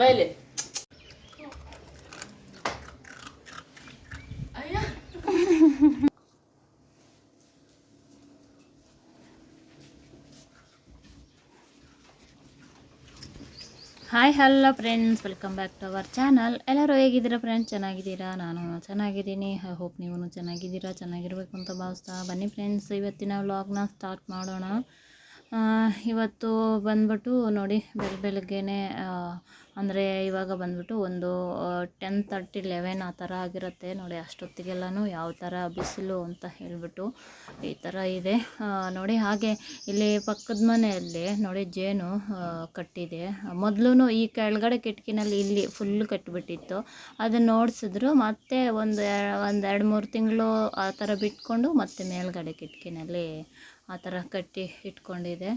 ಬೈಲಿ hi hello friends welcome back to our channel ಎಲ್ಲರೂ ಹೇಗಿದ್ದೀರಾ ಫ್ರೆಂಡ್ಸ್ ಚೆನ್ನಾಗಿದ್ದೀರಾ? ನಾನು ಚೆನ್ನಾಗಿದ್ದೀನಿ. ಐ ಹೋಪ್ ನೀವು ಚೆನ್ನಾಗಿದ್ದೀರಾ? ಚೆನ್ನಾಗಿರ್ಬೇಕು ಅಂತ ಭಾವಿಸ್ತಾ ಬನ್ನಿ ಫ್ರೆಂಡ್ಸ್ ಇವತ್ತಿನ ವ್ಲಾಗ್ನ ಸ್ಟಾರ್ಟ್ ಮಾಡೋಣ. ಆ, ಇವತ್ತು ಬಂದ್ಬಿಟ್ಟು ನೋಡಿ, ಬೆಳ, ಬೆಳಗ್ಗೆನೆ ಅಂದರೆ ಇವಾಗ ಬಂದ್ಬಿಟ್ಟು ಒಂದು ಟೆನ್ ತರ್ಟಿ ಲೆವೆನ್ ಆ ಥರ ಆಗಿರುತ್ತೆ. ನೋಡಿ, ಅಷ್ಟೊತ್ತಿಗೆಲ್ಲನೂ ಯಾವ ಥರ ಬಿಸಿಲು ಅಂತ ಹೇಳಿಬಿಟ್ಟು ಈ ಥರ ಇದೆ. ನೋಡಿ, ಹಾಗೆ ಇಲ್ಲಿ ಪಕ್ಕದ ಮನೆಯಲ್ಲಿ ನೋಡಿ, ಜೇನು ಕಟ್ಟಿದೆ. ಮೊದಲು ಈ ಕೆಳಗಡೆ ಕಿಟಕಿನಲ್ಲಿ ಇಲ್ಲಿ ಫುಲ್ ಕಟ್ಟಿಬಿಟ್ಟಿತ್ತು ಅದನ್ನು ನೋಡಿಸಿದ್ರು, ಮತ್ತೆ ಒಂದು ಒಂದು ಎರಡು ಮೂರು ತಿಂಗಳು ಆ ಥರ ಬಿಟ್ಕೊಂಡು ಮತ್ತೆ ಮೇಲ್ಗಡೆ ಕಿಟಕಿನಲ್ಲಿ ಆ ಥರ ಕಟ್ಟಿ ಇಟ್ಕೊಂಡಿದೆ.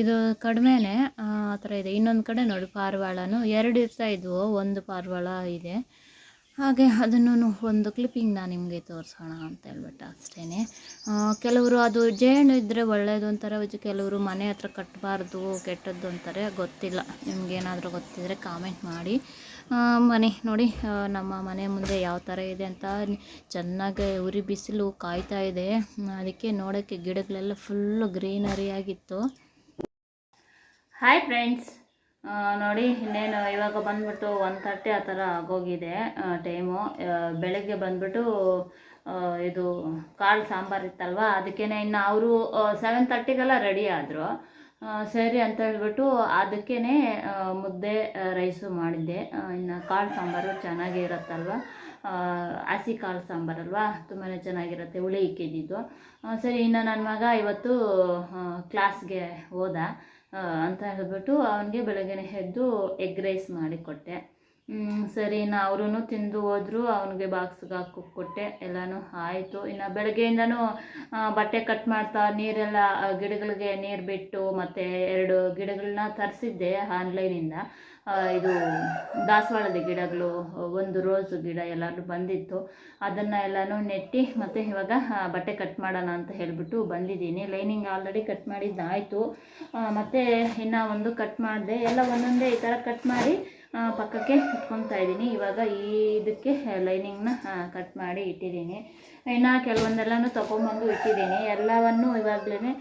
ಇದು ಕಡಿಮೆನೆ, ಆ ಥರ ಇದೆ. ಇನ್ನೊಂದು ಕಡೆ ನೋಡಿ, ಪಾರಿವಾಳನೂ ಎರಡು ಇರ್ತಾ ಇದ್ವು, ಒಂದು ಪಾರಿವಾಳ ಇದೆ. ಹಾಗೆ ಅದನ್ನು ಒಂದು ನಾನು ನಿಮಗೆ ತೋರಿಸೋಣ ಅಂತ ಹೇಳ್ಬಿಟ್ಟು ಅಷ್ಟೇ ಕೆಲವರು ಅದು ಜೇನು ಇದ್ದರೆ ಒಳ್ಳೆಯದು ಅಂತಾರೆ ಕೆಲವರು ಮನೆ ಹತ್ರ ಕಟ್ಟಬಾರ್ದು ಕೆಟ್ಟದ್ದು ಅಂತಾರೆ, ಗೊತ್ತಿಲ್ಲ. ನಿಮ್ಗೇನಾದರೂ ಗೊತ್ತಿದ್ರೆ ಕಾಮೆಂಟ್ ಮಾಡಿ. ಮನೆ ನೋಡಿ ನಮ್ಮ ಮನೆ ಮುಂದೆ ಯಾವ ಥರ ಇದೆ ಅಂತ ಚೆನ್ನಾಗಿ ಉರಿ ಬಿಸಿಲು ಕಾಯ್ತಾ ಇದೆ. ಅದಕ್ಕೆ ನೋಡೋಕ್ಕೆ ಗಿಡಗಳೆಲ್ಲ ಫುಲ್ಲು ಗ್ರೀನರಿ ಆಗಿತ್ತು. ಹಾಯ್ ಫ್ರೆಂಡ್ಸ್ ನೋಡಿ, ಇನ್ನೇನು, ಇವಾಗ ಬಂದ್ಬಿಟ್ಟು ಒನ್ ತರ್ಟಿ ಆ ಥರ ಆಗೋಗಿದೆ ಟೈಮು ಬೆಳಗ್ಗೆ ಬಂದ್ಬಿಟ್ಟು ಇದು ಕಾಳು ಸಾಂಬಾರು ಇತ್ತಲ್ವ, ಅದಕ್ಕೇನೆ ಇನ್ನು ಅವರು ಸೆವೆನ್ ತರ್ಟಿಗೆಲ್ಲ ರೆಡಿ ಆದರು. ಸರಿ ಅಂತ ಹೇಳ್ಬಿಟ್ಟು ಅದಕ್ಕೇ ಮುದ್ದೆ ರೈಸು ಮಾಡಿದ್ದೆ. ಇನ್ನು ಕಾಳು ಸಾಂಬಾರು ಚೆನ್ನಾಗೇ ಇರುತ್ತಲ್ವ? ಆ, ಹಸಿ ಕಾಳು ಸಾಂಬಾರಲ್ವಾ ತುಂಬಾ ಚೆನ್ನಾಗಿರುತ್ತೆ ಹುಳಿ ಇಕ್ಕಿದ್ದು ಸರಿ ಇನ್ನು ನನ್ನ ಮಗ ಇವತ್ತು ಕ್ಲಾಸ್ಗೆ ಹೋದ. ಅಂತ ಹೇಳ್ಬಿಟ್ಟು ಅವನಿಗೆ ಬೆಳಗ್ಗೆ ಎದ್ದು ಎಗ್ ರೈಸ್ ಮಾಡಿ ಕೊಟ್ಟೆ. ಹ್ಮ್, ಸರಿ ಇನ್ನು ಅವರೂ ತಿಂದು ಹೋದ್ರು, ಅವನಿಗೆ ಬಾಕ್ಸ್ಗೆ ಹಾಕಿ ಕೊಟ್ಟೆ, ಎಲ್ಲನೂ ಆಯಿತು. ಇನ್ನು ಬೆಳಗ್ಗೆಯಿಂದನೂ ಬಟ್ಟೆ ಕಟ್ ಮಾಡ್ತಾ, ನೀರೆಲ್ಲ ಗಿಡಗಳಿಗೆ ನೀರು ಬಿಟ್ಟು, ಮತ್ತು ಎರಡು ಗಿಡಗಳನ್ನ ತರಿಸಿದ್ದೆ ಆನ್ಲೈನಿಂದ ಇದು. ದಾಸವಾಳದ ಗಿಡಗಳು, ಒಂದು ರೋಸ್ ಗಿಡ ಎಲ್ಲಾನು ಬಂದಿತ್ತು. ಅದನ್ನು ಎಲ್ಲನೂ ನೆಟ್ಟಿ, ಮತ್ತು ಇವಾಗ ಬಟ್ಟೆ ಕಟ್ ಮಾಡೋಣ ಅಂತ ಹೇಳಿಬಿಟ್ಟು ಬಂದಿದ್ದೀನಿ. ಲೈನಿಂಗ್ ಆಲ್ರೆಡಿ ಕಟ್ ಮಾಡಿದ್ದಾಯಿತು. ಮತ್ತು ಇನ್ನು ಒಂದು ಕಟ್ ಮಾಡಿದೆ, ಎಲ್ಲ ಒಂದೊಂದೇ ಈ ಥರ ಕಟ್ ಮಾಡಿ ಪಕ್ಕಕ್ಕೆ ಇಟ್ಕೊತಾ ಇದ್ದೀನಿ. ಇವಾಗ ಈ ಇದಕ್ಕೆ ಲೈನಿಂಗ್ನ ಕಟ್ ಮಾಡಿ ಇಟ್ಟಿದ್ದೀನಿ. ಇನ್ನು ಕೆಲವೊಂದೆಲ್ಲನೂ ತೊಗೊಂಬಂದು ಇಟ್ಟಿದ್ದೀನಿ. ಎಲ್ಲವನ್ನು ಇವಾಗಲೇ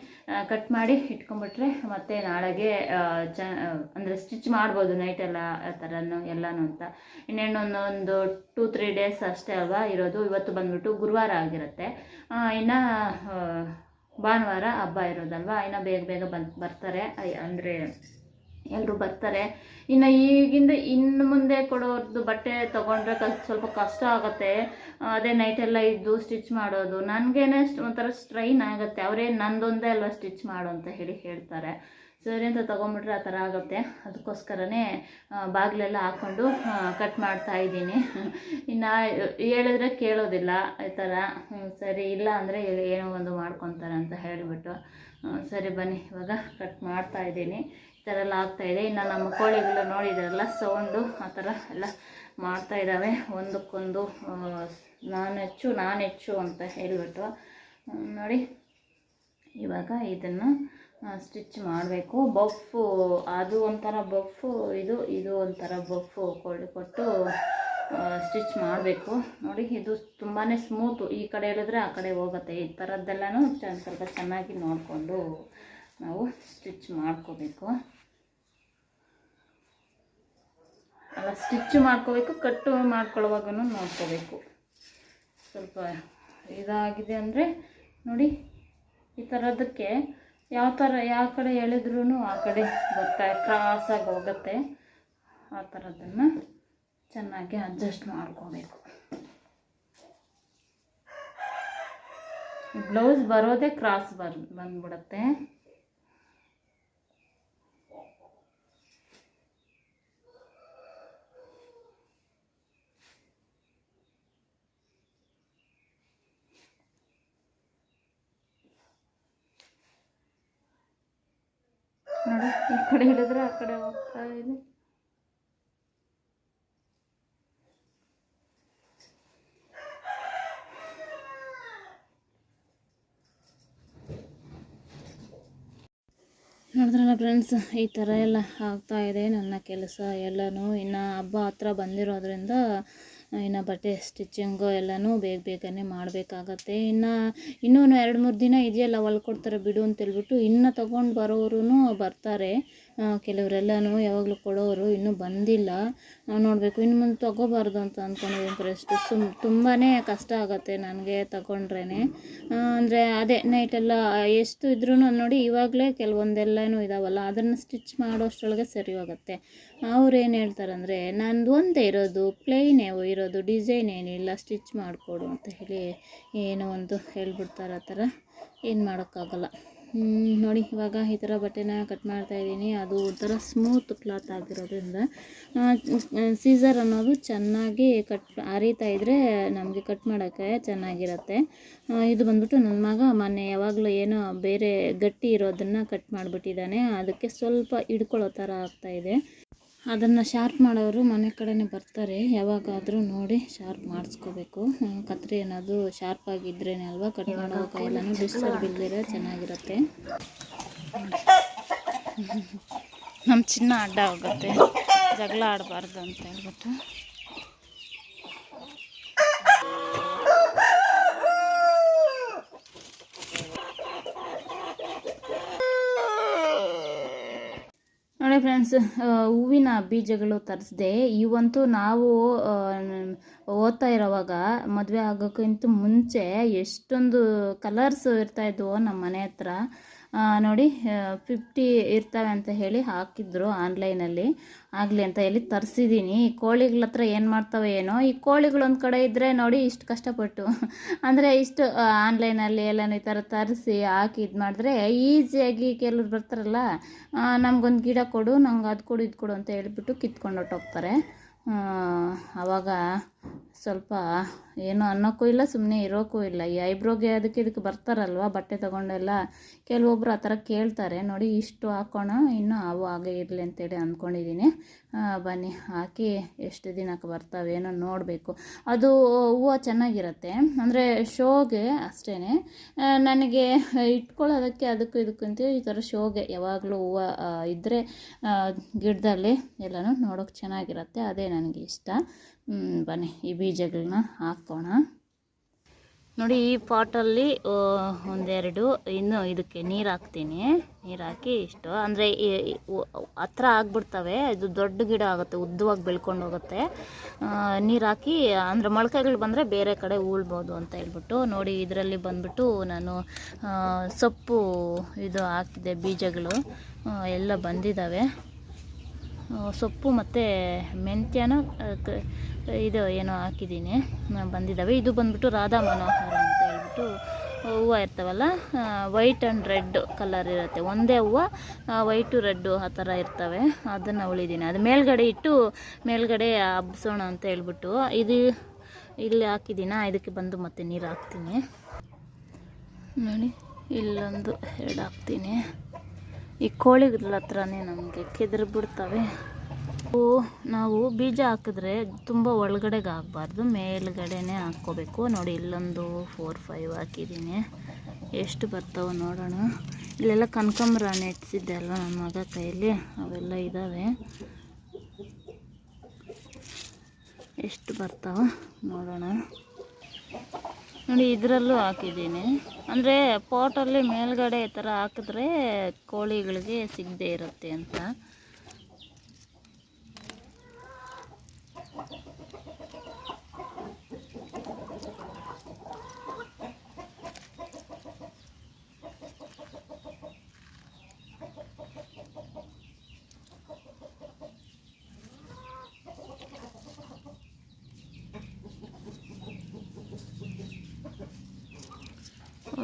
ಕಟ್ ಮಾಡಿ ಇಟ್ಕೊಂಬಿಟ್ರೆ ಮತ್ತೆ ನಾಳೆಗೆ ಚ ಅಂದರೆ ಸ್ಟಿಚ್ ಮಾಡ್ಬೋದು ನೈಟೆಲ್ಲ ಆ ಥರನೂ ಎಲ್ಲನೂ ಅಂತ. ಇನ್ನೇನು ಒಂದು ಟೂ ತ್ರೀ ಡೇಸ್ ಅಷ್ಟೇ ಅಲ್ವಾ ಇರೋದು. ಇವತ್ತು ಬಂದ್ಬಿಟ್ಟು ಗುರುವಾರ ಆಗಿರುತ್ತೆ. ಇನ್ನು ಭಾನುವಾರ ಹಬ್ಬ ಇರೋದಲ್ವಾ. ಇನ್ನು ಬೇಗ ಬೇಗ ಬಂದು, ಬರ್ತಾರೆ. ಅಂದರೆ ಎಲ್ಲರೂ ಬರ್ತಾರೆ. ಇನ್ನು ಈಗಿಂದ ಇನ್ನು ಮುಂದೆ ಕೊಡೋರ್ದು ಬಟ್ಟೆ ತೊಗೊಂಡ್ರೆ ಕಲ್, ಸ್ವಲ್ಪ ಕಷ್ಟ ಆಗುತ್ತೆ. ಅದೇ ನೈಟೆಲ್ಲ ಇದ್ದು ಸ್ಟಿಚ್ ಮಾಡೋದು. ನನಗೇನೆ ಒಂಥರ ಸ್ಟ್ರೈನ್ ಆಗುತ್ತೆ. ಅವರೇ ನಂದೊಂದೇ ಅಲ್ವಾ ಸ್ಟಿಚ್ ಮಾಡು ಅಂತ ಹೇಳಿ ಹೇಳ್ತಾರೆ. ಸರಿ ಅಂತ ತೊಗೊಂಬಿಟ್ರೆ ಆ ಥರ ಆಗುತ್ತೆ. ಅದಕ್ಕೋಸ್ಕರನೇ ಬಾಗಿಲೆಲ್ಲ ಹಾಕ್ಕೊಂಡು ಕಟ್ ಮಾಡ್ತಾ ಇದ್ದೀನಿ. ಇನ್ನು, ಹೇಳಿದ್ರೆ ಕೇಳೋದಿಲ್ಲ. ಈ ಥರ ಸರಿ, ಇಲ್ಲ ಅಂದರೆ ಏನೋ ಒಂದು ಮಾಡ್ಕೊತಾರೆ ಅಂತ ಹೇಳಿಬಿಟ್ಟು ಸರಿ ಬನ್ನಿ, ಇವಾಗ ಕಟ್ ಮಾಡ್ತಾ ಇದ್ದೀನಿ. ಥರ ಎಲ್ಲ ಆಗ್ತಾಯಿದೆ. ಇನ್ನು ನಮ್ಮ ಕೋಳಿಗಳು ನೋಡಿದ್ರಲ್ಲ, ಸೌಂಡು ಆ ಥರ ಎಲ್ಲ ಮಾಡ್ತಾ ಇದ್ದಾವೆ. ಒಂದಕ್ಕೊಂದು ನಾನು ಹೆಚ್ಚು ನಾನು ಹೆಚ್ಚು ಅಂತ ಹೇಳಿಬಿಟ್ಟು. ನೋಡಿ, ಇವಾಗ ಇದನ್ನು ಸ್ಟಿಚ್ ಮಾಡಬೇಕು. ಬಫ್ಫು ಅದು ಒಂಥರ ಬಫ್ಫು ಇದು ಇದು ಒಂಥರ ಬಫ್ಫು ಕೋಳಿ ಕೊಟ್ಟು ಸ್ಟಿಚ್ ಮಾಡಬೇಕು. ನೋಡಿ, ಇದು ತುಂಬಾ ಸ್ಮೂತು. ಈ ಕಡೆ ಹೇಳಿದ್ರೆ ಆ ಕಡೆ ಹೋಗುತ್ತೆ. ಈ ಥರದ್ದೆಲ್ಲನೂ ಸ್ವಲ್ಪ ಚೆನ್ನಾಗಿ ನೋಡಿಕೊಂಡು ನಾವು ಸ್ಟಿಚ್ ಮಾಡ್ಕೋಬೇಕು. ಅಲ್ಲ ಸ್ಟಿಚ್ ಮಾಡ್ಕೋಬೇಕು, ಕಟ್ಟು ಮಾಡ್ಕೊಳ್ಳುವಾಗೂ ನೋಡ್ಕೋಬೇಕು. ಸ್ವಲ್ಪ ಇದಾಗಿದೆ ಅಂದರೆ ನೋಡಿ, ಈ ಥರದಕ್ಕೆ ಯಾವ ಥರ ಯಾವ ಕಡೆ ಎಳೆದ್ರೂ ಆ ಕಡೆ ಬರ್ತಾ ಕ್ರಾಸಾಗಿ ಹೋಗುತ್ತೆ. ಆ ಥರದನ್ನು ಚೆನ್ನಾಗಿ ಅಡ್ಜಸ್ಟ್ ಮಾಡ್ಕೋಬೇಕು. ಬ್ಲೌಸ್ ಬರೋದೇ ಕ್ರಾಸ್ ಬರ್ ಬಂದ್ಬಿಡುತ್ತೆ. ನೋಡಿ, ಈ ಕಡೆ ಹಿಡಿದ್ರೆ ಆ ಕಡೆ ಹೋಗ್ತಾ ಇದೆ ನೋಡಿದ್ರಲ್ಲ ಫ್ರೆಂಡ್ಸ್ ಈ ಥರ ಎಲ್ಲ ಆಗ್ತಾ ಇದೆ, ನನ್ನ ಕೆಲಸ ಎಲ್ಲನೂ. ಇನ್ನು ಹಬ್ಬ ಹತ್ರ ಬಂದಿರೋದ್ರಿಂದ ಇನ್ನು ಬಟ್ಟೆ ಸ್ಟಿಚಿಂಗು ಎಲ್ಲನೂ ಬೇಗ ಬೇಗನೆ ಮಾಡಬೇಕಾಗತ್ತೆ. ಇನ್ನು ಇನ್ನೂ ಎರಡು ಮೂರು ದಿನ ಇದೆಯಲ್ಲ ಹೊಲ್ಕೊಡ್ತಾರೆ ಬಿಡು ಅಂತೇಳ್ಬಿಟ್ಟು ಇನ್ನು ತೊಗೊಂಡು ಬರೋರು ಬರ್ತಾರೆ. ಕೆಲವರೆಲ್ಲನೂ ಯಾವಾಗಲೂ ಕೊಡೋರು ಇನ್ನೂ ಬಂದಿಲ್ಲ. ನಾವು ನೋಡಬೇಕು, ಇನ್ನು ಮುಂದೆ ತೊಗೋಬಾರ್ದು ಅಂತ ಅಂದ್ಕೊಂಡಿದ್ದೀನಿ ಫ್ರೆಸ್ಟ್ ಸುಮ್ ತುಂಬಾ ಕಷ್ಟ ಆಗುತ್ತೆ ನನಗೆ ತಗೊಂಡ್ರೇ ಅಂದರೆ ಅದೇ ನೈಟೆಲ್ಲ ಎಷ್ಟು ಇದ್ರೂ ನೋಡಿ ಇವಾಗಲೇ ಕೆಲವೊಂದೆಲ್ಲನೂ ಇದಾವಲ್ಲ, ಅದನ್ನು ಸ್ಟಿಚ್ ಮಾಡೋಷ್ಟರೊಳಗೆ ಸರಿ ಹೋಗುತ್ತೆ ಅವ್ರು ಏನು ಹೇಳ್ತಾರಂದರೆ, ನಂದು ಒಂದೇ ಇರೋದು, ಪ್ಲೇನೇ ಇರೋದು, ಡಿಸೈನ್ ಏನಿಲ್ಲ, ಸ್ಟಿಚ್ ಮಾಡಿಕೊಡು ಅಂತ ಹೇಳಿ ಏನೋ ಒಂದು ಹೇಳ್ಬಿಡ್ತಾರೆ ಆ ಥರ. ಏನು ಮಾಡೋಕ್ಕಾಗಲ್ಲ. ನೋಡಿ, ಇವಾಗ ಈ ಥರ ಬಟ್ಟೆನ ಕಟ್ ಮಾಡ್ತಾ ಇದ್ದೀನಿ. ಅದು ಒಂಥರ ಸ್ಮೂತ್ ಕ್ಲಾತ್ ಆಗಿರೋದ್ರಿಂದ ಸೀಸರ್ ಅನ್ನೋದು ಚೆನ್ನಾಗಿ ಕಟ್ ಹರಿತಾ ಇದ್ದರೆ ನಮಗೆ ಕಟ್ ಮಾಡೋಕ್ಕೆ ಚೆನ್ನಾಗಿರುತ್ತೆ. ಇದು ಬಂದ್ಬಿಟ್ಟು ನನ್ನ ಮಗ ಮೊನ್ನೆ ಯಾವಾಗಲೂ ಏನೋ ಬೇರೆ ಗಟ್ಟಿ ಇರೋದನ್ನು ಕಟ್ ಮಾಡಿಬಿಟ್ಟಿದ್ದಾನೆ. ಅದಕ್ಕೆ ಸ್ವಲ್ಪ ಹಿಡ್ಕೊಳ್ಳೋ ಥರ ಆಗ್ತಾಯಿದೆ ಅದನ್ನು ಶಾರ್ಪ್ ಮಾಡೋರು ಮನೆ ಕಡೆನೇ ಬರ್ತಾರೆ. ಯಾವಾಗಾದರೂ ನೋಡಿ ಶಾರ್ಪ್ ಮಾಡಿಸ್ಕೋಬೇಕು. ಕತ್ರಿ ಅನ್ನೋದು ಶಾರ್ಪ್ ಆಗಿದ್ರೇ ಅಲ್ವಾ? ಕಟ್ ಮಾಡೋ ಕೈಲೂ ಡಿಸ್ಟರ್ಬ್ ಇಲ್ದಿರೋ ಚೆನ್ನಾಗಿರುತ್ತೆ. ನಮ್ಮ ಚಿನ್ನ ಅಡ್ಡ ಹೋಗುತ್ತೆ. ಜಗಳ ಆಡಬಾರ್ದು ಅಂತ ಹೇಳ್ಬಿಟ್ಟು. ಫ್ರೆಂಡ್ಸ್ ಹೂವಿನ ಬೀಜಗಳು ತರಿಸ್ದೆ. ಇವಂತೂ ನಾವು ಓದ್ತಾ ಇರೋವಾಗ ಮದುವೆ ಆಗೋಕ್ಕಿಂತ ಮುಂಚೆ ಎಷ್ಟೊಂದು ಕಲರ್ಸ್ ಇರ್ತಾಯಿದ್ವು ನಮ್ಮ ಮನೆ ಹತ್ರ. ನೋಡಿ ಫಿಫ್ಟಿ ಇರ್ತವೆ ಅಂತ ಹೇಳಿ ಹಾಕಿದ್ರು ಆನ್ಲೈನಲ್ಲಿ ಆಗಲಿ ಅಂತ ಹೇಳಿ ತರಿಸಿದ್ದೀನಿ ಈ ಕೋಳಿಗಳ ಹತ್ರ ಏನು ಮಾಡ್ತವೆ ಏನೋ, ಈ ಕೋಳಿಗಳು ಒಂದು ಕಡೆ ಇದ್ದರೆ ನೋಡಿ ಇಷ್ಟು ಕಷ್ಟಪಟ್ಟು. ಅಂದರೆ ಇಷ್ಟು ಆನ್ಲೈನಲ್ಲಿ ಎಲ್ಲನೂ ಈ ಥರ ತರಿಸಿ ಹಾಕಿ ಇದು ಮಾಡಿದ್ರೆ ಈಸಿಯಾಗಿ ಕೆಲವ್ರು ಬರ್ತಾರಲ್ಲ ನಮಗೊಂದು ಗಿಡ ಕೊಡು, ನಂಗೆ ಅದು ಕೊಡು, ಇದು ಕೊಡು ಅಂತ ಹೇಳ್ಬಿಟ್ಟು ಕಿತ್ಕೊಂಡು ಹೊರ್ಟೋಗ್ತಾರೆ. ಆವಾಗ ಸ್ವಲ್ಪ ಏನು ಅನ್ನೋಕ್ಕೂ ಇಲ್ಲ ಸುಮ್ಮನೆ ಇರೋಕ್ಕೂ ಇಲ್ಲ. ಈ ಐಬ್ರೋಗೆ ಅದಕ್ಕೆ ಇದಕ್ಕೆ ಬರ್ತಾರಲ್ವ ಬಟ್ಟೆ ತೊಗೊಂಡೆಲ್ಲ? ಕೆಲವೊಬ್ಬರು ಆ ಥರ ಕೇಳ್ತಾರೆ, ನೋಡಿ ಇಷ್ಟು ಹಾಕೋಣ, ಇನ್ನೂ ಅವು ಹಾಗೆ ಇರಲಿ ಅಂತೇಳಿ ಅಂದ್ಕೊಂಡಿದ್ದೀನಿ. ಬನ್ನಿ, ಹಾಕಿ ಎಷ್ಟು ದಿನಕ್ಕೆ ಬರ್ತವೆ ಏನೋ ನೋಡಬೇಕು. ಅದು ಹೂವು ಚೆನ್ನಾಗಿರುತ್ತೆ. ಅಂದರೆ ಶೋಗೆ ಅಷ್ಟೇ ನನಗೆ ಇಟ್ಕೊಳ್ಳೋದಕ್ಕೆ ಅದಕ್ಕೂ ಅಂತ ಈ ಥರ ಶೋಗೆ ಯಾವಾಗಲೂ ಹೂವು ಇದ್ದರೆ ಗಿಡದಲ್ಲಿ ಎಲ್ಲನೂ ನೋಡೋಕ್ಕೆ ಚೆನ್ನಾಗಿರುತ್ತೆ. ಅದೇ ನನಗೆ ಇಷ್ಟ. ಬನ್ನಿ. ಈ ಬೀಜಗಳನ್ನ ಹಾಕೋಣ. ನೋಡಿ, ಈ ಪಾಟಲ್ಲಿ ಒಂದೆರಡು, ಇನ್ನು ಇದಕ್ಕೆ ನೀರು ಹಾಕ್ತೀನಿ. ನೀರು ಹಾಕಿ ಇಷ್ಟು. ಅಂದರೆ ಹತ್ರ ಆಗ್ಬಿಡ್ತವೆ. ಇದು ದೊಡ್ಡ ಗಿಡ ಆಗುತ್ತೆ, ಉದ್ದವಾಗಿ ಬೆಳ್ಕೊಂಡು ಹೋಗುತ್ತೆ. ನೀರು ಹಾಕಿ, ಅಂದರೆ ಮೊಳಕೆಗಳು ಬಂದರೆ ಬೇರೆ ಕಡೆ ಉಳ್ಬೋದು ಅಂತ ಹೇಳ್ಬಿಟ್ಟು, ನೋಡಿ, ಇದರಲ್ಲಿ ಬಂದ್ಬಿಟ್ಟು ನಾನು ಸೊಪ್ಪು ಇದು ಹಾಕಿದೆ, ಬೀಜಗಳು. ಎಲ್ಲ ಬಂದಿದ್ದಾವೆ ಸೊಪ್ಪು ಮತ್ತು ಮೆಂತ್ಯನ ಇದು ಏನೋ ಹಾಕಿದ್ದೀನಿ. ಬಂದಿದ್ದಾವೆ ಇದು ಬಂದ್ಬಿಟ್ಟು ರಾಧಾ ಮನೋಹರ ಅಂತ ಹೇಳ್ಬಿಟ್ಟು ಹೂವು ಇರ್ತಾವಲ್ಲ ವೈಟ್ ಆ್ಯಂಡ್ ರೆಡ್ ಕಲರ್ ಇರುತ್ತೆ. ಒಂದೇ ಹೂವು ವೈಟು ರೆಡ್ಡು ಆ ಥರ ಇರ್ತವೆ. ಅದನ್ನು ಉಳಿದೀನಿ. ಅದು ಮೇಲ್ಗಡೆ ಇಟ್ಟು, ಮೇಲ್ಗಡೆ ಹಬ್ಸೋಣ ಅಂತ ಹೇಳ್ಬಿಟ್ಟು, ಇದು ಇಲ್ಲಿ ಹಾಕಿದ್ದೀನ ಇದಕ್ಕೆ ಬಂದು ಮತ್ತೆ ನೀರು ಹಾಕ್ತೀನಿ. ನೋಡಿ, ಇಲ್ಲೊಂದು ಎರಡು ಹಾಕ್ತೀನಿ. ಈ ಕೋಳಿಗಳ ಹತ್ರನೇ ನಮಗೆ ಕೆದ್ರು ಬಿಡ್ತವೆ ನಾವು ಬೀಜ ಹಾಕಿದ್ರೆ ತುಂಬ ಒಳಗಡೆಗೆ ಹಾಕ್ಬಾರ್ದು ಮೇಲ್ಗಡೆನೇ ಹಾಕ್ಕೋಬೇಕು. ನೋಡಿ, ಇಲ್ಲೊಂದು ಫೋರ್ ಫೈವ್ ಹಾಕಿದ್ದೀನಿ. ಎಷ್ಟು ಬರ್ತಾವೆ ನೋಡೋಣ. ಇಲ್ಲೆಲ್ಲ ಕನಕಾಂಬ್ರ ನೆಟ್ಸಿದ್ದೆ ಅಲ್ವ ನನ್ನ ಮಗ ಕೈಯಲ್ಲಿ? ಅವೆಲ್ಲ ಇದ್ದಾವೆ ಎಷ್ಟು ಬರ್ತಾವ ನೋಡೋಣ. ನೋಡಿ ಇದರಲ್ಲೂ ಹಾಕಿದ್ದೀನಿ. ಅಂದರೆ ಪಾಟಲ್ಲಿ ಮೇಲುಗಡೆ ಈ ಥರ ಹಾಕಿದ್ರೆ ಕೋಳಿಗಳಿಗೆ ಸಿಗದೇ ಇರುತ್ತೆ ಅಂತ.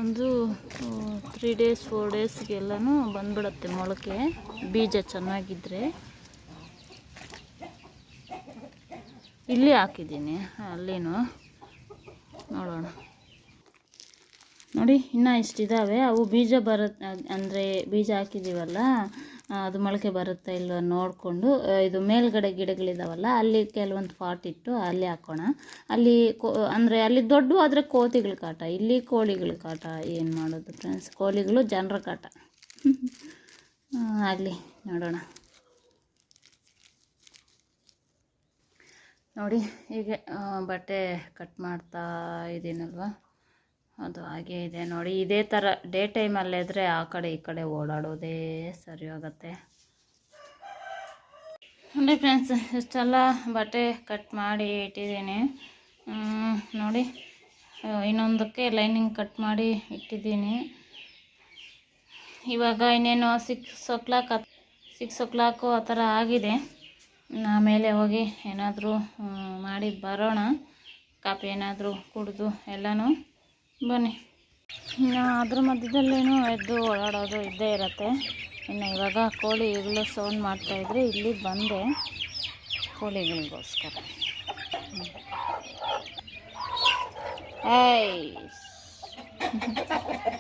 ಒಂದು ತ್ರೀ ಡೇಸ್ ಫೋರ್ ಡೇಸ್ಗೆಲ್ಲನೂ ಬಂದ್ಬಿಡುತ್ತೆ ಮೊಳಕೆ. ಬೀಜ ಚೆನ್ನಾಗಿದ್ದರೆ ಇಲ್ಲಿ ಹಾಕಿದ್ದೀನಿ ಅಲ್ಲಿನೂ. ನೋಡೋಣ. ನೋಡಿ, ಇನ್ನೂ ಇಷ್ಟಿದ್ದಾವೆ ಅವು ಬೀಜ ಬರುತ್ತೆ ಅಂದರೆ ಬೀಜ ಹಾಕಿದ್ದೀವಲ್ಲ ಅದು ಮೊಳಕೆ ಬರುತ್ತಾ ಇಲ್ವ ನೋಡಿಕೊಂಡು ಇದು ಮೇಲ್ಗಡೆ ಗಿಡಗಳಿದಾವಲ್ಲ, ಅಲ್ಲಿ ಕೆಲವೊಂದು ಪಾಟ್ ಇಟ್ಟು ಅಲ್ಲಿ ಹಾಕೋಣ. ಅಲ್ಲಿ ಕೋ, ಅಂದರೆ ಅಲ್ಲಿ ದೊಡ್ಡ ಆದರೆ ಕೋತಿಗಳ ಕಾಟ, ಇಲ್ಲಿ ಕೋಳಿಗಳ ಕಾಟ ಏನು ಮಾಡೋದು ಫ್ರೆಂಡ್ಸ್ ಕೋಳಿಗಳು ಜನರ ಕಾಟ. ಆಗಲಿ, ನೋಡೋಣ. ನೋಡಿ, ಹೀಗೆ ಬಟ್ಟೆ ಕಟ್ ಮಾಡ್ತಾ ಇದ್ದೀನಲ್ವ? ಅದು ಹಾಗೆ ಇದೆ ನೋಡಿ. ಇದೇ ಥರ ಡೇ ಟೈಮಲ್ಲಿದ್ರೆ ಆ ಕಡೆ ಈ ಕಡೆ ಓಡಾಡೋದೇ ಸರಿ ಹೋಗುತ್ತೆ ನೋಡಿ ಫ್ರೆಂಡ್ಸ್, ಇಷ್ಟೆಲ್ಲ ಬಟ್ಟೆ ಕಟ್ ಮಾಡಿ ಇಟ್ಟಿದ್ದೀನಿ. ನೋಡಿ. ಇನ್ನೊಂದಕ್ಕೆ ಲೈನಿಂಗ್ ಕಟ್ ಮಾಡಿ ಇಟ್ಟಿದ್ದೀನಿ. ಇವಾಗ ಇನ್ನೇನು six o'clock six o'clock ಆ ಥರ ಆಗಿದೆ. ಆಮೇಲೆ ಹೋಗಿ ಏನಾದರೂ ಮಾಡಿ ಬರೋಣ. ಕಾಫಿ ಏನಾದರೂ ಕುಡಿದು ಎಲ್ಲನೂ. ಬನ್ನಿ. ಇನ್ನು ಅದ್ರ ಮಧ್ಯದಲ್ಲೇನೂ ಎದ್ದು ಓಡಾಡೋದು ಇದ್ದೇ ಇರತ್ತೆ. ಇನ್ನು ಇವಾಗ ಕೋಳಿ ಈಗಲೂ ಸೌಂಡ್ ಮಾಡ್ತಾಯಿದ್ರೆ ಇಲ್ಲಿ ಬಂದೆ ಕೋಳಿಗಳಿಗೋಸ್ಕರ. ಏಯ್.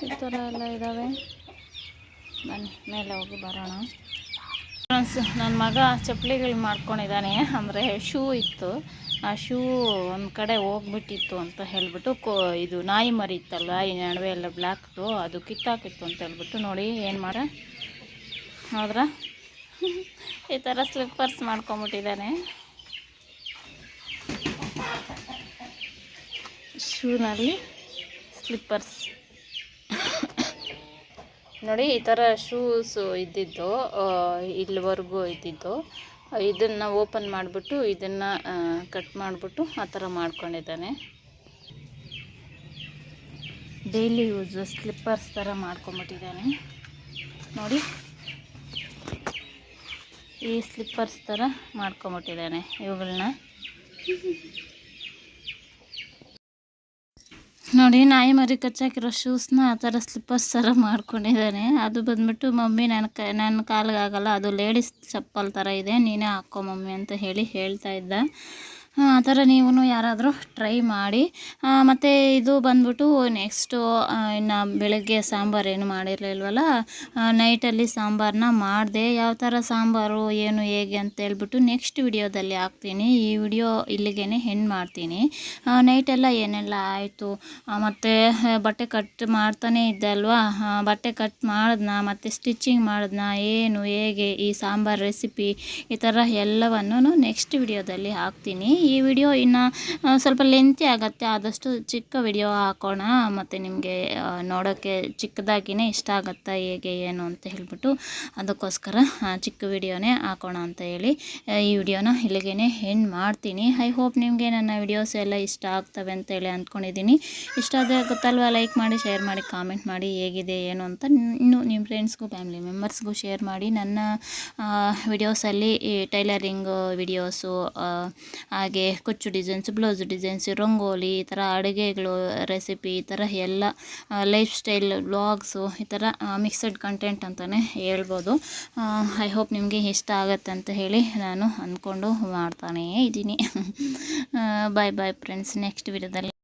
ಈ ಥರ ಎಲ್ಲ ಇದ್ದಾವೆ ಬನ್ನಿ, ಮೇಲೆ ಹೋಗಿ ಬರೋಣ. ಫ್ರೆಂಡ್ಸ್ ನನ್ನ ಮಗ ಚಪ್ಪಲಿಗಳು ಮಾಡ್ಕೊಂಡಿದ್ದಾನೆ. ಅಂದರೆ ಶೂ ಇತ್ತು. ಆ ಶೂ ಒಂದು ಕಡೆ ಹೋಗ್ಬಿಟ್ಟಿತ್ತು ಅಂತ ಹೇಳ್ಬಿಟ್ಟು ಕೋ ಇದು ನಾಯಿ ಮರಿ ಇತ್ತಲ್ಲ ಈ ನಡುವೆ ಎಲ್ಲ ಬ್ಲ್ಯಾಕ್ದು ಅದು ಕಿತ್ತಾಕಿತ್ತು ಅಂತ ಹೇಳ್ಬಿಟ್ಟು ನೋಡಿ ಏನು ಮಾಡ. ಹೌದ್ರಾ? ಈ ಥರ ಸ್ಲಿಪ್ಪರ್ಸ್ ಮಾಡ್ಕೊಂಬಿಟ್ಟಿದ್ದಾನೆ ಶೂನಲ್ಲಿ ಸ್ಲಿಪ್ಪರ್ಸ್ ನೋಡಿ, ಈ ಥರ ಶೂಸು ಇದ್ದಿದ್ದು ಇಲ್ಲಿವರೆಗೂ ಇದ್ದಿದ್ದು. ಇದನ್ನು ಓಪನ್ ಮಾಡಿಬಿಟ್ಟು ಇದನ್ನು ಕಟ್ ಮಾಡಿಬಿಟ್ಟು ಆ ಥರ ಮಾಡ್ಕೊಂಡಿದ್ದಾನೆ. ಡೈಲಿ ಯೂಸ್ ಸ್ಲಿಪ್ಪರ್ಸ್ ಥರ ಮಾಡ್ಕೊಂಬಿಟ್ಟಿದ್ದಾನೆ. ನೋಡಿ. ಈ ಸ್ಲಿಪ್ಪರ್ಸ್ ಥರ ಮಾಡ್ಕೊಂಬಿಟ್ಟಿದ್ದಾನೆ ಇವುಗಳನ್ನ ನೋಡಿ, ನಾಯಿ ಮರಿ ಕಚ್ಚಾಕಿರೋ ಶೂಸ್ನ ಆ ಥರ ಸ್ಲಿಪ್ಪರ್ಸ್ ಥರ ಮಾಡ್ಕೊಂಡಿದ್ದಾನೆ. ಅದು ಬಂದ್ಬಿಟ್ಟು, ಮಮ್ಮಿ ನನ್ನ ಕ ನನ್ನ ಕಾಲಿಗೆ ಆಗಲ್ಲ ಅದು ಲೇಡೀಸ್ ಚಪ್ಪಲ್ ಥರ ಇದೆ, ನೀನೇ ಹಾಕ್ಕೋ ಮಮ್ಮಿ ಅಂತ ಹೇಳಿ ಹೇಳ್ತಾ ಇದ್ದ. ಆ ಥರ ನೀವು ಯಾರಾದರೂ ಟ್ರೈ ಮಾಡಿ. ಮತ್ತು ಇದು ಬಂದ್ಬಿಟ್ಟು ನೆಕ್ಸ್ಟು ಇನ್ನು ಬೆಳಗ್ಗೆ ಸಾಂಬಾರು ಏನು ಮಾಡಿರಲಿಲ್ವಲ್ಲ ನೈಟಲ್ಲಿ ಸಾಂಬಾರನ್ನ ಮಾಡಿದೆ. ಯಾವ ಥರ ಸಾಂಬಾರು, ಏನು, ಹೇಗೆ ಅಂತ ಹೇಳ್ಬಿಟ್ಟು ನೆಕ್ಸ್ಟ್ ವಿಡಿಯೋದಲ್ಲಿ ಹಾಕ್ತೀನಿ. ಈ ವಿಡಿಯೋ ಇಲ್ಲಿಗೆ ಹೆಣ್ಣು ಮಾಡ್ತೀನಿ. ನೈಟೆಲ್ಲ ಏನೆಲ್ಲ ಆಯಿತು? ಮತ್ತು ಬಟ್ಟೆ ಕಟ್ ಮಾಡ್ತಾನೇ ಇದ್ದೆ ಅಲ್ವಾ? ಬಟ್ಟೆ ಕಟ್ ಮಾಡಿದ್ನ? ಮತ್ತು ಸ್ಟಿಚಿಂಗ್ ಮಾಡಿದ್ನ? ಏನು, ಹೇಗೆ? ಈ ಸಾಂಬಾರು ರೆಸಿಪಿ ಈ ಥರ ಎಲ್ಲವನ್ನು ನೆಕ್ಸ್ಟ್ ವಿಡಿಯೋದಲ್ಲಿ ಹಾಕ್ತೀನಿ. ಈ ವಿಡಿಯೋ ಇನ್ನು ಸ್ವಲ್ಪ ಲೆಂತಿ ಆಗುತ್ತೆ. ಆದಷ್ಟು ಚಿಕ್ಕ ವಿಡಿಯೋ ಹಾಕೋಣ. ಮತ್ತು ನಿಮಗೆ ನೋಡೋಕ್ಕೆ ಚಿಕ್ಕದಾಗಿನೇ ಇಷ್ಟ ಆಗುತ್ತಾ, ಹೇಗೆ, ಏನು ಅಂತ ಹೇಳ್ಬಿಟ್ಟು ಅದಕ್ಕೋಸ್ಕರ ಚಿಕ್ಕ ವಿಡಿಯೋನೇ ಹಾಕೋಣ ಅಂತ ಹೇಳಿ ಈ ವಿಡಿಯೋನ ಇಲ್ಲಿಗೆ ಹೆಣ್ಣು ಮಾಡ್ತೀನಿ. ಐ ಹೋಪ್ ನಿಮಗೆ ನನ್ನ ವಿಡಿಯೋಸ್ ಎಲ್ಲ ಇಷ್ಟ ಆಗ್ತವೆ ಅಂತ ಹೇಳಿ ಅಂದ್ಕೊಂಡಿದ್ದೀನಿ. ಇಷ್ಟ ಆದರೆ ಗೊತ್ತಲ್ವ ಲೈಕ್ ಮಾಡಿ ಶೇರ್ ಮಾಡಿ ಕಾಮೆಂಟ್ ಮಾಡಿ ಹೇಗಿದೆ, ಏನು ಅಂತ ಇನ್ನು ನಿಮ್ಮ ಫ್ರೆಂಡ್ಸ್ಗೂ ಫ್ಯಾಮಿಲಿ ಮೆಂಬರ್ಸ್ಗೂ ಶೇರ್ ಮಾಡಿ. ನನ್ನ ವಿಡಿಯೋಸಲ್ಲಿ ಟೈಲರಿಂಗ್ ವಿಡಿಯೋಸು ಹಾಗೆ ಕುಚ್ಚು ಡಿಸೈನ್ಸ್, ಬ್ಲೌಸ್ ಡಿಸೈನ್ಸ್, ರಂಗೋಲಿ, ಈ ಥರ ಅಡುಗೆಗಳು ರೆಸಿಪಿ ಈ ಥರ ಎಲ್ಲ ಲೈಫ್ ಸ್ಟೈಲ್ ವ್ಲಾಗ್ಸು ಈ ಥರ ಮಿಕ್ಸಡ್ ಕಂಟೆಂಟ್ ಅಂತಲೇ ಹೇಳ್ಬೋದು. ಐ ಹೋಪ್ ನಿಮಗೆ ಇಷ್ಟ ಆಗುತ್ತೆ ಅಂತ ಹೇಳಿ ನಾನು ಅಂದ್ಕೊಂಡು ಮಾಡ್ತಾನೇ ಇದ್ದೀನಿ. ಬಾಯ್ ಬಾಯ್ ಫ್ರೆಂಡ್ಸ್ ನೆಕ್ಸ್ಟ್ ವಿಡಿಯೋದಲ್ಲಿ